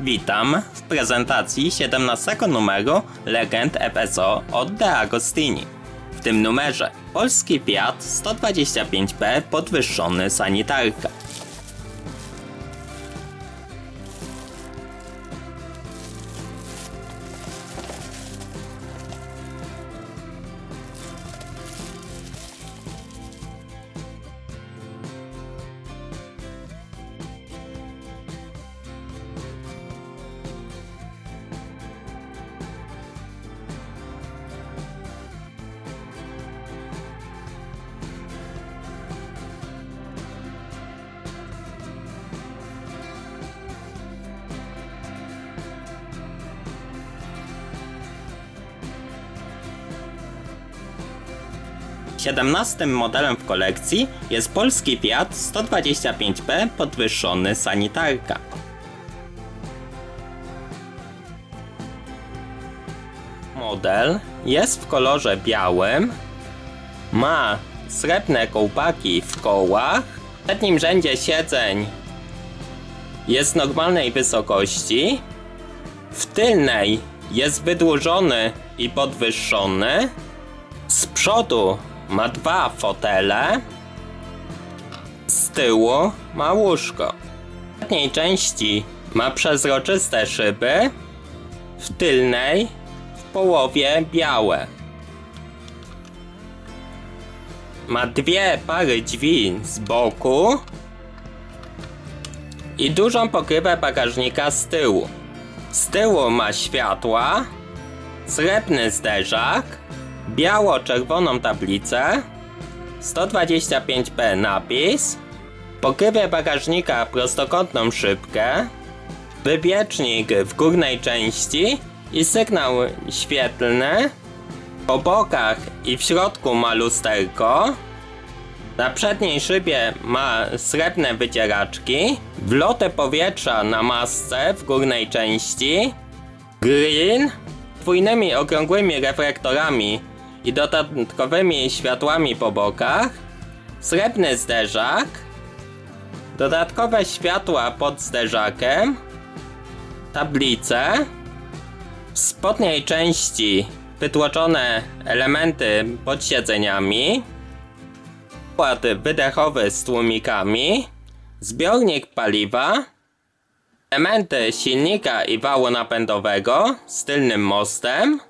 Witam w prezentacji 17 numeru Legend FSO od De Agostini. W tym numerze polski Fiat 125P podwyższony sanitarka. Siedemnastym modelem w kolekcji jest polski Fiat 125P podwyższony sanitarka. Model jest w kolorze białym, ma srebrne kołpaki w kołach, w przednim rzędzie siedzeń jest normalnej wysokości, w tylnej jest wydłużony i podwyższony, z przodu ma dwa fotele, z tyłu ma łóżko. W przedniej części ma przezroczyste szyby, w tylnej w połowie białe. Ma dwie pary drzwi z boku i dużą pokrywę bagażnika z tyłu. Z tyłu ma światła, srebrny zderzak, biało-czerwoną tablicę, 125p napis, pokrywę bagażnika prostokątną szybkę, wywiecznik w górnej części i sygnał świetlny, po bokach i w środku ma lusterko, na przedniej szybie ma srebrne wycieraczki, wloty powietrza na masce w górnej części, grill, dwójnymi okrągłymi reflektorami i dodatkowymi światłami po bokach, srebrny zderzak, dodatkowe światła pod zderzakiem, tablice, w spodniej części wytłoczone elementy pod siedzeniami, układ wydechowy z tłumikami, zbiornik paliwa, elementy silnika i wału napędowego z tylnym mostem.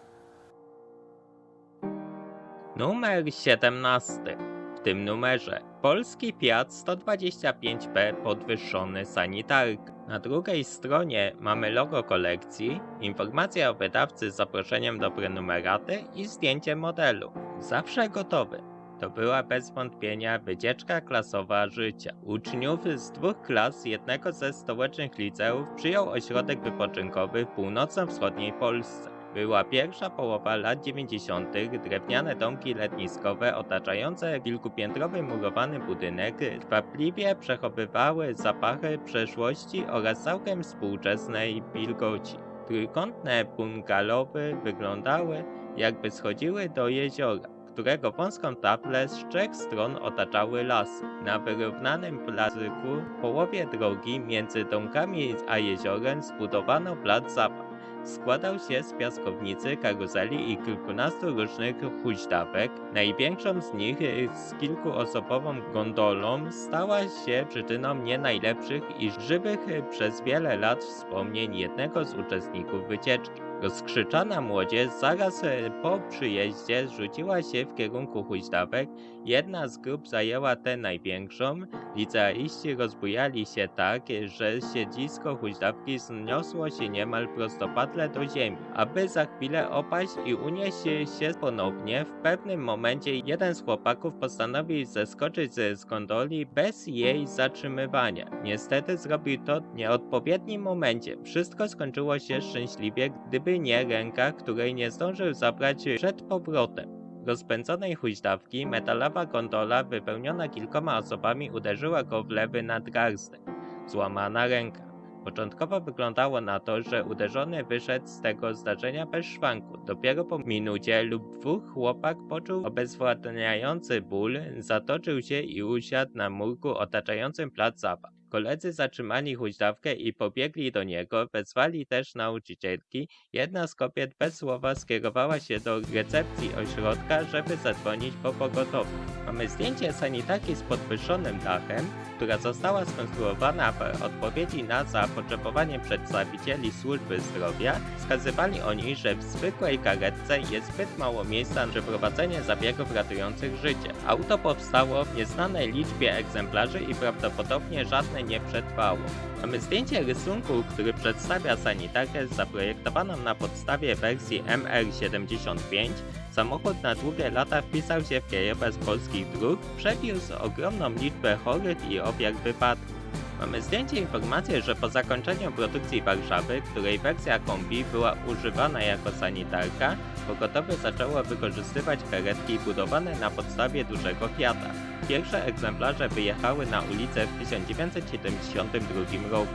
Numer 17. W tym numerze polski Fiat 125P podwyższony sanitark. Na drugiej stronie mamy logo kolekcji, informacja o wydawcy z zaproszeniem do prenumeraty i zdjęcie modelu. Zawsze gotowy. To była bez wątpienia wycieczka klasowa życia. Uczniów z dwóch klas jednego ze stołecznych liceów przyjął ośrodek wypoczynkowy w północno-wschodniej Polsce. Była pierwsza połowa lat 90. Drewniane domki letniskowe otaczające kilkupiętrowy murowany budynek chwapliwie przechowywały zapachy przeszłości oraz całkiem współczesnej wilgoci. Trójkątne bungalowy wyglądały jakby schodziły do jeziora którego wąską taplę z trzech stron otaczały lasy. Na wyrównanym placyku w połowie drogi między domkami a jeziorem zbudowano plac zabaw. Składał się z piaskownicy, karuzeli i kilkunastu różnych huźdawek. Największą z nich z kilkuosobową gondolą stała się przyczyną nie najlepszych i żywych przez wiele lat wspomnień jednego z uczestników wycieczki. Rozkrzyczana młodzież zaraz e, po przyjeździe rzuciła się w kierunku huźdawek. Jedna z grup zajęła tę największą. Licealiści rozbujali się tak, że siedzisko huźdawki zniosło się niemal prostopadle do ziemi. Aby za chwilę opaść i unieść się ponownie, w pewnym momencie jeden z chłopaków postanowił zeskoczyć z gondoli bez jej zatrzymywania. Niestety zrobił to w nieodpowiednim momencie. Wszystko skończyło się szczęśliwie, gdyby nie ręka, której nie zdążył zabrać przed powrotem. Rozpędzonej huźdawki metalowa gondola wypełniona kilkoma osobami uderzyła go w lewy nadgarstek. Złamana ręka. Początkowo wyglądało na to, że uderzony wyszedł z tego zdarzenia bez szwanku. Dopiero po minucie lub dwóch chłopak poczuł obezwładniający ból, zatoczył się i usiadł na murku otaczającym plac zabaw. Koledzy zatrzymali huśtawkę i pobiegli do niego, wezwali też nauczycielki. Jedna z kobiet bez słowa skierowała się do recepcji ośrodka, żeby zadzwonić po pogotowie. Mamy zdjęcie sanitarki z podwyższonym dachem, która została skonstruowana w odpowiedzi na zapotrzebowanie przedstawicieli służby zdrowia. Wskazywali oni, że w zwykłej karetce jest zbyt mało miejsca na przeprowadzenie zabiegów ratujących życie. Auto powstało w nieznanej liczbie egzemplarzy i prawdopodobnie żadne nie przetrwało. Mamy zdjęcie rysunku, który przedstawia sanitarkę zaprojektowaną na podstawie wersji MR75. Samochód na długie lata wpisał się w krajobraz polskich dróg, przewiózł ogromną liczbę chorych i ofiar wypadków. Mamy zdjęcie informację, że po zakończeniu produkcji Warszawy, której wersja kombi była używana jako sanitarka, pogotowie zaczęło wykorzystywać karetki budowane na podstawie dużego Fiata. Pierwsze egzemplarze wyjechały na ulicę w 1972 roku.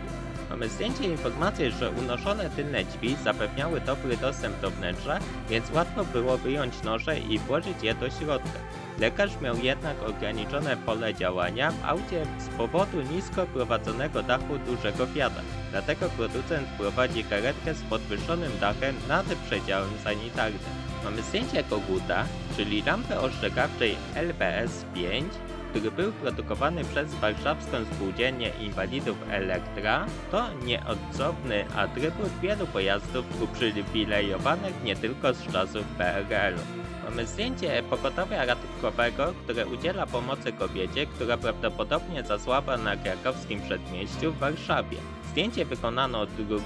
Mamy zdjęcie informację, że unoszone tylne drzwi zapewniały dobry dostęp do wnętrza, więc łatwo było wyjąć noże i włożyć je do środka. Lekarz miał jednak ograniczone pole działania w aucie z powodu nisko prowadzonego dachu dużego Fiata. Dlatego producent prowadzi karetkę z podwyższonym dachem nad przedziałem sanitarnym. Mamy zdjęcie koguta, czyli lampy ostrzegawczej LBS-5, który był produkowany przez warszawską spółdzielnię inwalidów Elektra, to nieodzowny atrybut wielu pojazdów uprzywilejowanych nie tylko z czasów PRL-u. Mamy zdjęcie pogotowia ratunkowego, które udziela pomocy kobiecie, która prawdopodobnie zasłaba na krakowskim przedmieściu w Warszawie. Zdjęcie wykonano 2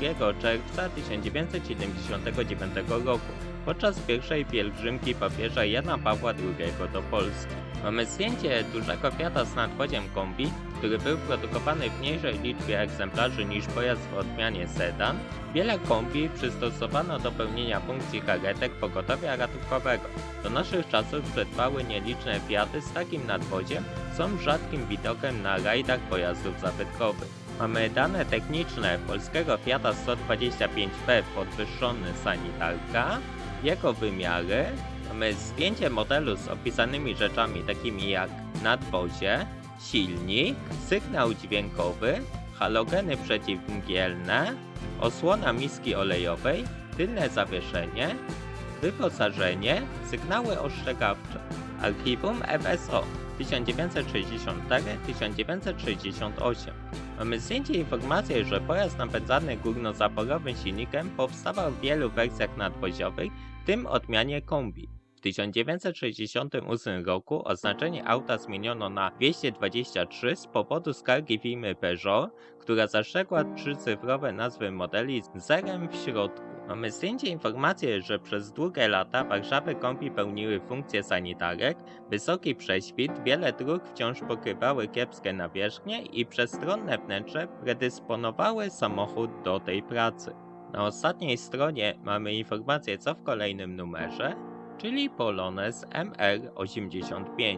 czerwca 1979 roku podczas pierwszej pielgrzymki papieża Jana Pawła II do Polski. Mamy zdjęcie dużego Fiata z nadwoziem kombi, który był produkowany w mniejszej liczbie egzemplarzy niż pojazd w odmianie sedan. Wiele kombi przystosowano do pełnienia funkcji karetek pogotowia ratunkowego. Do naszych czasów przetrwały nieliczne Fiaty z takim nadwoziem, są rzadkim widokiem na rajdach pojazdów zabytkowych. Mamy dane techniczne polskiego Fiata 125P podwyższony sanitarka, jego wymiary, zdjęcie modelu z opisanymi rzeczami takimi jak nadwozie, silnik, sygnał dźwiękowy, halogeny przeciwmgielne, osłona miski olejowej, tylne zawieszenie, wyposażenie, sygnały ostrzegawcze, archiwum FSO 1964-1968. Mamy zdjęcie informacji, że pojazd napędzany górnozaporowym silnikiem powstawał w wielu wersjach nadwoziowych, w tym odmianie kombi. W 1968 roku oznaczenie auta zmieniono na 223 z powodu skargi firmy Peugeot, która zastrzegła trzycyfrowe nazwy modeli z zerem w środku. Mamy zdjęcie informacji, że przez długie lata Warszawy kombi pełniły funkcję sanitarek, wysoki prześwit, wiele dróg wciąż pokrywały kiepskie nawierzchnie i przestronne wnętrze predysponowały samochód do tej pracy. Na ostatniej stronie mamy informację co w kolejnym numerze, czyli Polones MR85.